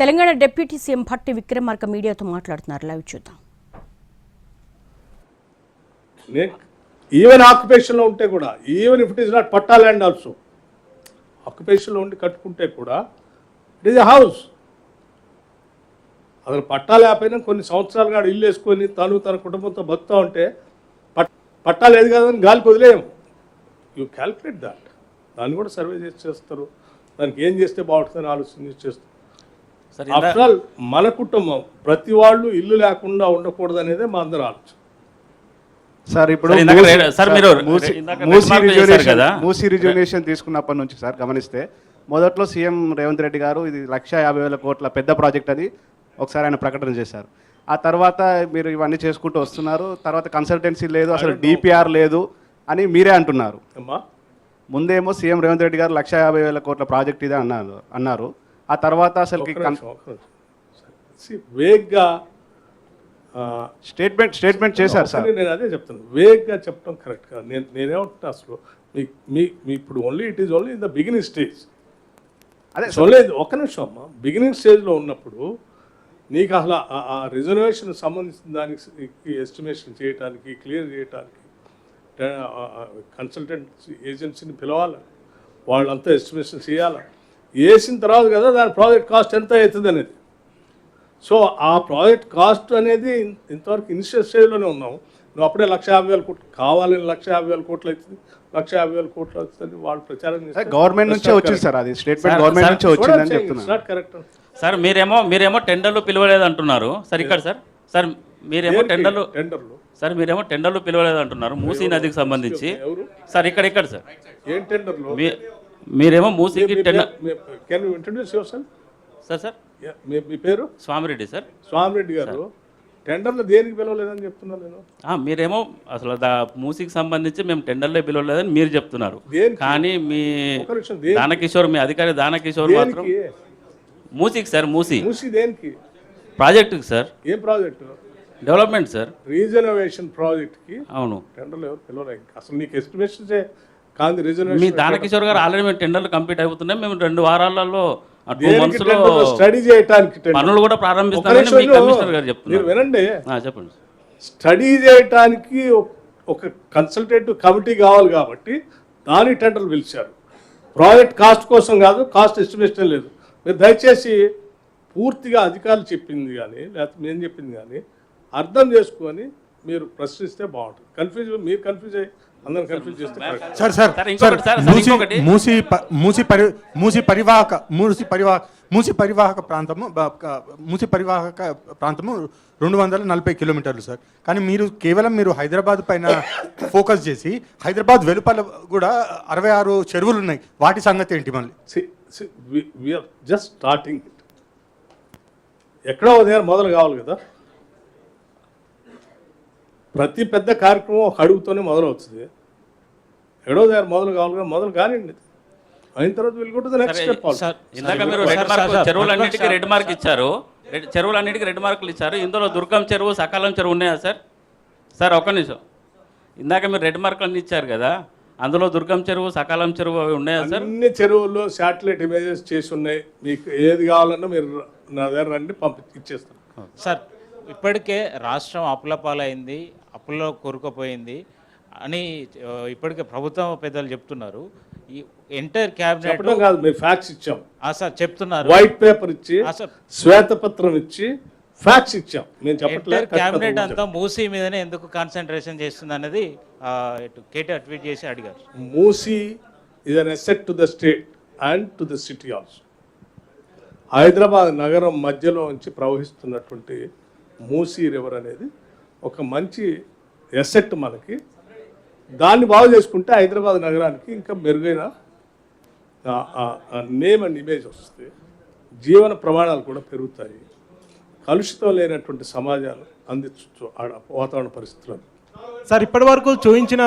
Telangana deputy CM Bhatti Vikramarka మీడియాతో మాట్లాడుతున్నారు. Live చూద్దాం. ఈవెన్ ఆక్యుపేషన్లో ఉంటే కూడా even if it is not patta land also ఆక్యుపేషన్లో ఉండి కట్టుకుంటే కూడా ఇట్ ఈస్ ఎ హౌస్ అసలు పట్టా లేకపోయినా కొన్ని సంవత్సరాలుగా ఇల్లు వేసుకొని తను తన కుటుంబంతో బతుకుతూ ఉంటే పట్టా లేదు కదని గాలికి వదిలేయం. యూ క్యాల్కులేట్ దాట్ దాన్ని కూడా సర్వే చేసి చేస్తారు. దానికి ఏం చేస్తే బాగుంటుందని ఆలోచన చేస్తారు. ఆఫ్టర్ మన కుటుంబం ప్రతి వాళ్ళు ఇల్లు లేకుండా ఉండకూడదు అనేదే మా అందరి ఆలోచన. సార్ ఇప్పుడు మూసీ- రిజర్వేషన్ కదా? మూసీ రిజర్వేషన్ తీసుకున్నప్పటి నుంచి సార్ గమనిస్తే మొదట్లో సీఎం రేవంత్ రెడ్డి గారు ఇది లక్ష యాభై వేల కోట్ల పెద్ద ప్రాజెక్ట్ అని ఒకసారి ఆయన ప్రకటన చేశారు. ఆ తర్వాత మీరు ఇవన్నీ చేసుకుంటూ వస్తున్నారు. తర్వాత కన్సల్టెన్సీ లేదు అసలు డిపిఆర్ లేదు అని మీరే అంటున్నారు. అమ్మా. ముందేమో సీఎం రేవంత్ రెడ్డి గారు లక్ష యాభై వేల కోట్ల ప్రాజెక్ట్ ఇదే అన్నారు అన్నారు. ఆ తర్వాత అసలు వేగ్గా స్టేట్మెంట్ స్టేట్మెంట్ చేశారు సార్. నేను అదే చెప్తాను వేగ్గా చెప్పడం కరెక్ట్ కాదు. నేను నేనేమంటున్నా అసలు మీ మీ మీ ఇప్పుడు only it is only in the beginning stage అదే ఓన్లీ ఒక నిమిషం అమ్మా. బిగినింగ్ స్టేజ్లో ఉన్నప్పుడు నీకు అసలు ఆ- ఆ రిజర్వేషన్ సంబంధించిన దానికి ఎస్టిమేషన్ చేయడానికి క్లియర్ చేయడానికి కన్సల్టెంట్ ఏజెన్సీని పిలవాలి? వాళ్ళంతా ఎస్టిమేషన్ చేయాలి? వేసిన తర్వాత కదా దాని ప్రాజెక్ట్ కాస్ట్ ఎంత అవుతుంది అనేది సో ఆ ప్రాజెక్ట్ కాస్ట్ అనేది ఇంతవరకు ఇనిషియల్ స్టేజ్లోనే ఉన్నాం నువ్వు అప్పుడే లక్ష యాభై వేల కోట్లు కావాలని లక్ష యాభై వేల కోట్లు అవుతుంది లక్ష యాభై వేల కోట్లు అవుతుంది వాళ్ళు ప్రచారం చేస్తారు. గవర్నమెంట్ నుంచే వచ్చింది సార్. అది స్టేట్మెంట్ గవర్నమెంట్ నుంచే వచ్చిందని. It's చెప్తున్నాను not correct. సార్ మీరేమో మీరేమో టెండర్లు పిలవలేదు అంటున్నారు సార్ ఇక్కడ సార్ సార్ మీరేమో? టెండర్లు టెండర్లు సార్ మీరేమో టెండర్లు పిలవలేదు అంటున్నారు మూసీ నదికి సంబంధించి సార్ ఇక్కడ ఇక్కడ సార్ ఏం టెండర్లు మీరేమో మూసీకి can introduce your sir sir. మీ పేరు? స్వామిరెడ్డి సార్. స్వామిరెడ్డి గారు. టెండర్లు దేనికి పిలవలేదని చెప్తున్నా నేను మీరేమో అసలు దా మూసీకి సంబంధించి మేము టెండర్లే పిలవలేదని మీరు చెప్తున్నారు? కానీ మీ దానకిషోర్ మీ అధికారి దానకిషోర్ మాత్రం మూసీకి సార్ మూసీ. మూసి దేనికి? ప్రాజెక్టుకి సార్. ఏం ప్రాజెక్టు? Development sir. రీజనరేషన్ ప్రాజెక్ట్కి అవును. టెండర్లు ఎవరు పిలవలే అసలు నీకు ఎస్టిమేషన్ కాంది మీ రిజర్వేషన్ దానకిషోర్ గారు ఆల్రెడీ మేము టెండర్లు కంప్లీట్ అయిపోతున్నాయి. మేము రెండు వారాలలో స్టడీ చేయటానికి టెండర్ పనులు కూడా ప్రారంభిస్తామని మీ. కమిషనర్ గారు చెప్తున్నారు. వినండి. చెప్పండి. స్టడీ చేయటానికి ఒక- ఒక కన్సల్టేటివ్ కమిటీ కావాలి కాబట్టి దాని టెండర్లు పిలిచారు. ప్రాజెక్ట్ కాస్ట్ కోసం కాదు కాస్ట్ ఎస్టిమేషన్ లేదు. మీరు దయచేసి పూర్తిగా అధికారులు చెప్పింది కానీ లేకపోతే మేము చెప్పింది కానీ అర్థం చేసుకొని మీరు ప్రశ్నిస్తే బాగుంటుంది. కన్ఫ్యూజ్ మీరు కన్ఫ్యూజ్ అయ్యి sir sir sir, Musi. Musi Musi పరి మూసి పరివాహక మూసి పరివాహక మూసి పరివాహక ప్రాంతము మూసి పరివాహక ప్రాంతము రెండు వందల నలభై కిలోమీటర్లు సార్. కానీ మీరు కేవలం మీరు హైదరాబాద్ పైన ఫోకస్ చేసి హైదరాబాద్ వెలుపల కూడా అరవై ఆరు చెరువులు ఉన్నాయి. వాటి సంగతి ఏంటి మళ్ళీ? starting it. ఎక్కడో దగ్గర మొదలు కావాలి కదా. ప్రతి పెద్ద కార్యక్రమం ఒక అడుగుతోనే మొదలవుతుంది. ఎక్కడో దగ్గర మొదలు కావాలి కదా మొదలు కానివ్వండి. అయిన తర్వాత వెళ్ళి నెక్స్ట్ స్టెప్ ఇందాక మీరు రెడ్ మార్క్ చెరువులన్నిటికీ రెడ్ మార్క్ ఇచ్చారు. రెడ్- చెరువులన్నిటికీ రెడ్ మార్కులు ఇచ్చారు. ఇందులో దుర్గం చెరువు సకాలం చెరువు ఉన్నాయా సార్? సార్ ఒక్క నిమిషం. ఇందాక మీరు రెడ్ మార్కులు అన్ని ఇచ్చారు కదా అందులో దుర్గం చెరువు సకాలం చెరువు అవి ఉన్నాయా సార్? అన్ని చెరువుల్లో శాటిలైట్ ఇమేజెస్ చేసి ఉన్నాయి. మీకు ఏది కావాలన్నా మీరు నా దగ్గర రండి పంపి ఇచ్చేస్తాను. సార్ ఇప్పటికే రాష్ట్రం అప్పుల పాలైంది అప్పుల్లో కూరుకుపోయింది అని ఇప్పటికే ప్రభుత్వం పెద్దలు చెప్తున్నారు. ఈ ఎంటైర్ క్యాబినెట్ కాదు మేము ఫ్యాక్స్ ఇచ్చాం. సార్ చెప్తున్నారు. వైట్ పేపర్ ఇచ్చి శ్వేతపత్రం ఇచ్చి ఫ్యాక్స్ ఇచ్చాం. ఎంటైర్ చెప్పట్లేదు క్యాబినెట్ అంతా మూసీ మీదనే ఎందుకు కాన్సన్ట్రేషన్ చేస్తుంది అనేది కేటీఆర్ ట్వీట్ చేసి అడిగారు. Musi is an asset to the state and to the city also. Hyderabad నగరం మధ్యలో నుంచి ప్రవహిస్తున్నటువంటి మూసీ రివర్ అనేది ఒక మంచి ఎసెట్ మనకి. దాన్ని బాగు చేసుకుంటే హైదరాబాద్ నగరానికి ఇంకా మెరుగైన నేమ్ అండ్ ఇమేజ్ వస్తుంది. జీవన ప్రమాణాలు కూడా పెరుగుతాయి. కలుషితం లేనటువంటి సమాజాలు అందించవచ్చు వాతావరణ పరిస్థితులను. సార్ ఇప్పటి వరకు చూపించిన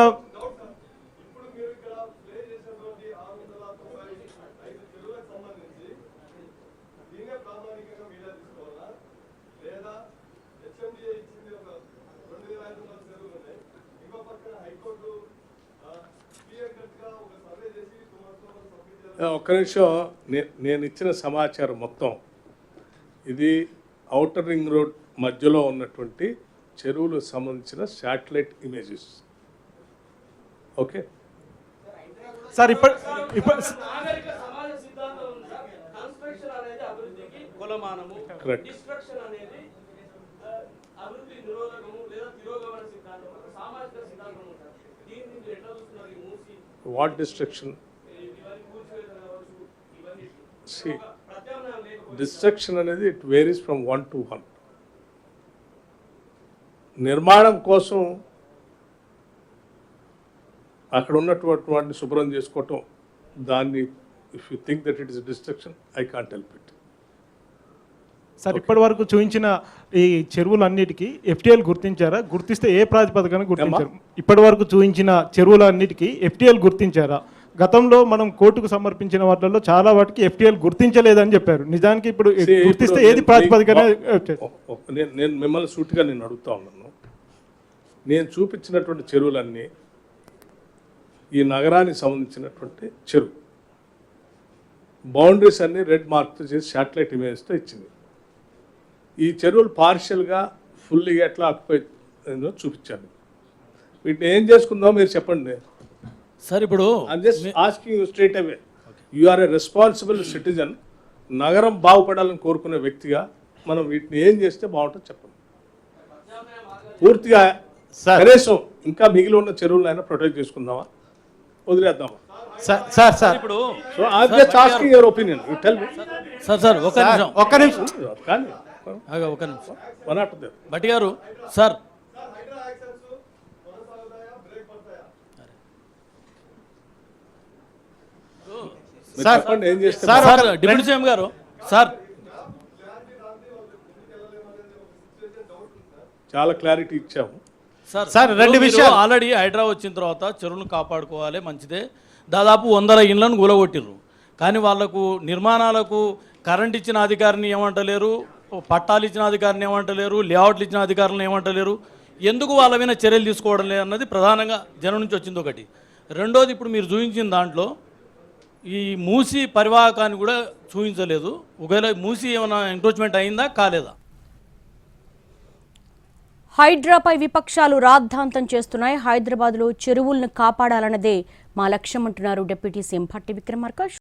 ఒక్క నిమిషం. నే- నేను ఇచ్చిన సమాచారం మొత్తం. ఇది ఔటర్ రింగ్ రోడ్ మధ్యలో ఉన్నటువంటి చెరువులకు సంబంధించిన శాటిలైట్ ఇమేజెస్. ఓకే? సార్ ఇప్పటి ఇప్పటి కరెక్ట్ వాట్ డిస్ట్రక్షన్ డిస్ట్రక్షన్ అనేది it varies from one to one నిర్మాణం కోసం అక్కడ ఉన్నటువంటి వాటిని శుభ్రం చేసుకోవటం దాన్ని if you think that it is destruction I can't help it sir ఇప్పటి వరకు చూపించిన ఈ చెరువులన్నిటికీ ఎఫ్టీఎల్ గుర్తించారా? గుర్తిస్తే ఏ ప్రాతిపదికన గుర్తించారు. ఇప్పటి వరకు చూపించిన చెరువులన్నిటికీ ఎఫ్టీఎల్ గుర్తించారా? గతంలో మనం కోర్టుకు సమర్పించిన వాటిల్లో చాలా వాటికి ఎఫ్టీఎల్ గుర్తించలేదని చెప్పారు. నిజానికి ఇప్పుడు గుర్తిస్తే ఏది ప్రాతిపదికన నేను మిమ్మల్ని సూటిగా నేను అడుగుతా ఉన్నాను. నేను చూపించినటువంటి చెరువులన్నీ ఈ నగరానికి సంబంధించినటువంటి చెరువు. బౌండరీస్ అన్ని రెడ్ మార్క్తో చేసి శాటిలైట్ ఇమేజ్తో ఇచ్చింది. ఈ చెరువులు పార్షియల్గా ఫుల్గా ఎట్లా ఆక్యుపై చూపించాను వీటిని ఏం చేసుకుందాం మీరు చెప్పండి. సార్ ఇప్పుడు I'm just asking you straight away you are a responsible citizen నగరం బాగుపడాలని కోరుకునే వ్యక్తిగా మనం వీటిని ఏం చేస్తే బాగుంటుంది చెప్పండి. పూర్తిగా కనీసం ఇంకా మిగిలి ఉన్న చెరువులను అయినా ప్రొటెక్ట్ చేసుకుందామా? వదిలేద్దామా? Sir sir sir. ఇప్పుడు so I just asking your opinion you tell me sir sir ఒక నిమిషం. ఒక్క నిమిషం. కానీ ఒక నిమిషం. వన్ దట్ భట్టి గారు సార్ సార్ డిప్యూటీ సీఎం గారు సార్. చాలా క్లారిటీ ఇచ్చాము. సార్ సార్, రెండు విషయాలు. ఆల్రెడీ హైడ్రా వచ్చిన తర్వాత చెరువులను కాపాడుకోవాలి మంచిదే. దాదాపు వందల ఇళ్ళను కూలగొట్టిర్రు కానీ వాళ్ళకు నిర్మాణాలకు కరెంట్ ఇచ్చిన అధికారిని ఏమంటలేరు పట్టాలు ఇచ్చిన అధికారిని ఏమంటలేరు లేఅవుట్లు ఇచ్చిన అధికారులను ఏమంటలేరు. ఎందుకు వాళ్ళ మీద చర్యలు తీసుకోవడం లేదు అన్నది ప్రధానంగా జనం నుంచి వచ్చింది ఒకటి. రెండోది ఇప్పుడు మీరు చూపించిన దాంట్లో ఈ మూసి పరివాహకాన్ని కూడా చూపించలేదు. ఒకవేళ మూసి ఏమైనా ఎంక్రోచ్మెంట్ అయిందా? కాలేదా? హైడ్రాపై విపక్షాలు రాద్ధాంతం చేస్తున్నాయి. హైదరాబాద్లో చెరువులను కాపాడాలన్నదే మా లక్ష్యం అంటున్నారు డిప్యూటీ సీఎం భట్టి విక్రమార్క